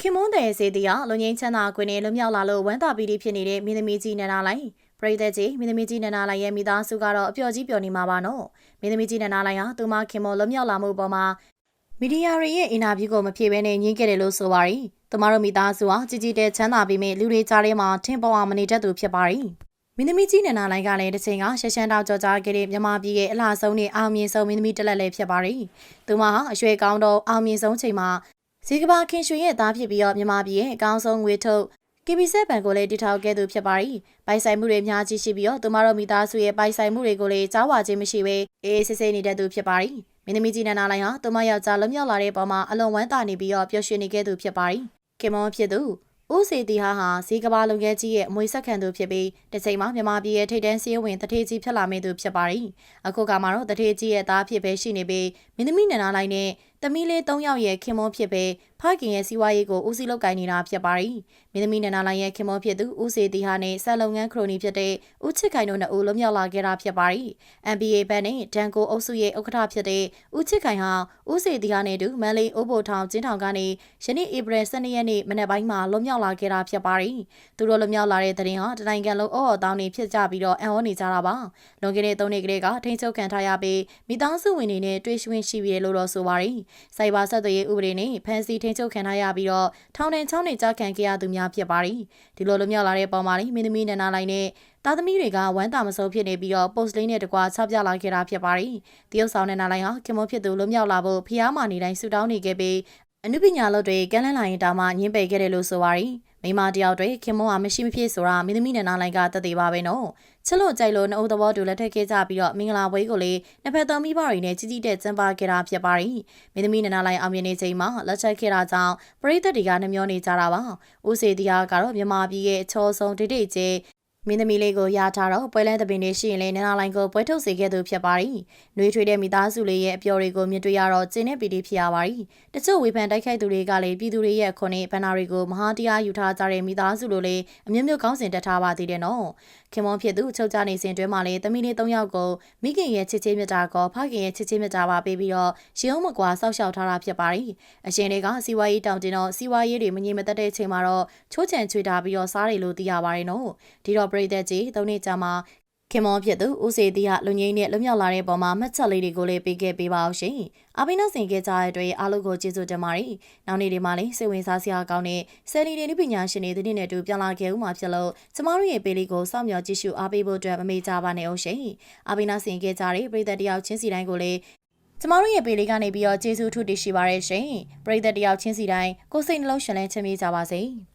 ခင်မွန်းတဲ့စေတီကလူငင်းချမ်းသာကွင်းနဲ့လွမြောက်လာလို့ဝမ်းသာပီတိဖြစ်နေတဲ့မင်းသမီးကြီးနန္ဒာလိုင်ပရိသတ်ကြီးမင်းသမီးကြီးနန္ဒာလိုင်ရဲ့မိသားစုကတော့အပျော်ကြီးပျော်နေမှာပါနော်မင်းသမီးကြီးနန္ဒာလိုင်ဟာသူမခင်မွန်းလွမြောက်လာမှုပေါ်မှာမီဒီယာတွေရဲ့အင်တာဗျူးကိုမဖြေဘဲနဲ့ညှင်းခဲ့တယ်လို့ဆိုပါရီသူမတို့မိသားစုဟာကြီးကြီးတဲ့ချမ်းသာပြီးမြလူတွေကြားထဲမှာထင်ပေါ်အောင်မနေတတ်သူဖြစ်ပါရီမင်းသမီးကြီးနန္ဒာလိုင်ကလည်းတစ်ချိန်ကရှက်ရှမ်းတောက်ကြော်ကြားခဲ့တဲ့မြမပြည်ရဲ့အလှဆုံးနဲ့အောင်မြင်ဆုံးမင်းသမီးတစ်လက်လည်းဖြစ်ပါရီသူမဟာအရွယ်ကောင်းတော့အောင်မြင်ဆုံးချိန်မှာ ဇီကဘာခင်ရွှေရဲ့သားဖြစ်ပြီးတော့မြန်မာပြည်ရဲ့အကောင်းဆုံးငွေထုတ် KB7 ဘဏ်ကိုလည်းတည်ထောင်ခဲ့သူဖြစ်ပါရီပိုင်ဆိုင်မှုတွေအများကြီးရှိပြီးတော့သူမတို့မိသားစုရဲ့ပိုင်ဆိုင်မှုတွေကိုလည်းကြားဝခြင်းမရှိဘဲအေးအေးဆေးဆေးနေတဲ့သူဖြစ်ပါရီမင်းသမီးကြီးနန္ဒာလိုင်ဟာသူမယောက်ျားလွတ်မြောက်လာတဲ့ပုံမှာအလွန်ဝမ်းသာနေပြီးတော့ပျော်ရွှင်နေခဲ့သူဖြစ်ပါရီခင်မောဖြစ်သူဦးစီတီဟာဟာဇီကဘာလုံငယ်ကြီးရဲ့အမွေဆက်ခံသူဖြစ်ပြီးတစ်ချိန်မှာမြန်မာပြည်ရဲ့ထိပ်တန်းစည်းဝင်တထေးကြီးဖြစ်လာမယ့်သူဖြစ်ပါရီအခုကမှတော့တထေးကြီးရဲ့သားဖြစ်ပဲရှိနေပြီးမင်းသမီးနန္ဒာလိုင်နဲ့ သမီးလေး၃ယောက်ရဲ့ခင်မောဖြစ်ပဲ ဖခင်ရဲ့စီးပွားရေးကိုဦးစီးလုပ်ကိုင်နေတာဖြစ်ပါရီမင်းသမီးနန္ဒာလိုင်ရဲ့ခင်မောဖြစ်သူဦးစီတီဟာနဲ့ဆက်လုပ်ငန်းခရိုနီဖြစ်တဲ့ဦးချစ်ခိုင်တို့နှစ်ဦးလွတ်မြောက်လာခဲ့တာဖြစ်ပါရီ NBA ဘက်နဲ့ဒန်ကိုအုပ်စုရဲ့ဥက္ကဋ္ဌဖြစ်တဲ့ဦးချစ်ခိုင်ဟာဦးစီတီဟာနဲ့တူမန်လေးအိုးဘိုထောင်ကျင်းထောင်ကနေယနေ့ဧပြီ12ရက်နေ့မနက်ပိုင်းမှာလွတ်မြောက်လာခဲ့တာဖြစ်ပါရီသူတို့လွတ်မြောက်လာတဲ့တဲ့ရင်ဟာတနိုင်ငံလုံးအော်အော်တောင်းနေဖြစ်ကြပြီးတော့အံ့ဩနေကြတာပါလွန်ခဲ့တဲ့၃နှစ်ကလေးကထိန်းချုပ်ခံထားရပြီးမိသားစုဝင်တွေနဲ့တွေ့ရှိဝင်ရှိပြီလို့တော့ဆိုပါရီစိုက်ဘာဆက်သွယ်ရေးဥပဒေနဲ့ဖန်စီထိန်းချုပ်ခံထားရပြီးတော့ထောင်နဲ့ချောင်းနဲ့ကြားခံခဲ့ရသူများဖြစ်ပါရီဒီလိုလွတ်မြောက်လာတဲ့ပုံမှာမင်းသမီးနန္ဒာလိုင်နဲ့သားသမီးတွေကဝမ်းသာမစိုးဖြစ်နေပြီးတော့ post လေးနဲ့တကွာချပြလာခဲ့တာဖြစ်ပါရီတရုတ်ဆောင်နန္ဒာလိုင်ဟာခင်မဖြစ်သူလွတ်မြောက်လာဖို့ဖျားမာနေတိုင်းဆူတောင်းနေခဲ့ပြီးအနုပညာလုပ်တွေကမ်းလှမ်းလာရင်တောင်မှညှင်းပယ်ခဲ့တယ်လို့ဆိုပါရီ မိမတယောက်တွေခင်မွန်းဟာမရှိမဖြစ်ဆိုတာမင်းသမီးနဲ့နားလိုင်းကတသက်သေးပါပဲနော်ချစ်လို့ကြိုက်လို့နှုတ်သဘောတူလက်ထက်ခဲ့ကြပြီးတော့မင်္ဂလာပွဲကိုလေနှစ်ဖက်တော်မိဘတွေနဲ့ကြီးကြီးတဲ့ကျင်းပခဲ့တာဖြစ်ပါရီမင်းသမီးနဲ့နားလိုင်းအောင်မြင်နေချိန်မှာလက်ချက်ခဲ့တာကြောင့်ပရိသတ်တွေကနှမျောနေကြတာပါဦးစေတီယာကတော့မြန်မာပြည်ရဲ့အချောဆုံးဒိတ်ဒိတ်ကျဲ မင်းသမီးလေးကိုရထားတော့ပွဲလန်းသပင်တွေရှိရင်လည်းနန္ဒာလိုင်းကိုပွဲထုတ်စေခဲ့သူဖြစ်ပါရီ။နှွေးထွေးတဲ့မိသားစုလေးရဲ့အပျော်တွေကိုမြင်တွေ့ရတော့ကျင်းနေပီတိဖြစ်ရပါရီ။တချို့ဝေဖန်တိုက်ခိုက်သူတွေကလည်းပြည်သူတွေရဲ့ခွန်နဲ့ဘန္နာတွေကိုမဟာတရားယူထားကြတဲ့မိသားစုလိုလေးအမျိုးမျိုးကောင်းစဉ်တက်ထားပါသေးတယ်နော်။ခင်မွန်ဖြစ်သူချုပ်ကြနေစဉ်တွဲမှာလည်းသမီးလေး၃ယောက်ကိုမိခင်ရဲ့ချစ်ချင်းမြတ်တာကောဖခင်ရဲ့ချစ်ချင်းမြတ်တာပါပေးပြီးတော့ရှင်းအောင်မကွာစောက်ရှောက်ထားတာဖြစ်ပါရီ။အရှင်တွေကစီဝါရေးတောင်တင်တော့စီဝါရေးတွေမငြိမ်မသက်တဲ့အချိန်မှာတော့ချိုးချံချွေထားပြီးတော့စားတယ်လို့သိရပါတယ်နော်။ဒီတော့ပရိသတ်ကြီးသုံးနှစ်ကြာမှာခင်မောဖြစ်သူဦးစေတီဟာလူငိမ့်နဲ့လွမြောက်လာတဲ့ပုံမှာမှတ်ချက်လေးတွေကိုလည်းပေးခဲ့ပေးပါအောင်ရှင်။အပိနာစင်ခဲ့ကြတဲ့အတွက်အားလုံးကိုကျေးဇူးတင်ပါတယ်။နောက်နေ့ဒီမှာလည်းစိတ်ဝင်စားစရာကောင်းတဲ့ဆယ်လီတွေနည်းပညာရှင်တွေတဲ့နေ့တူပြန်လာခဲ့ဦးမှာဖြစ်လို့ကျမတို့ရဲ့ပေးလေးကိုစောင့်မျှော်ကြည့်ရှုအားပေးဖို့အတွက်မမေ့ကြပါနဲ့အောင်ရှင်။အပိနာစင်ခဲ့ကြတဲ့ပြည်သက်တယောက်ချင်းစီတိုင်းကိုလည်းကျမတို့ရဲ့ပေလေးကနေပြီးတော့ကျေးဇူးထူးတင်ရှိပါရရှင်။ပရိသတ်တယောက်ချင်းစီတိုင်းကိုယ်စိတ်နှလုံးရှင်လန်းချမ်းမြေ့ကြပါစေ။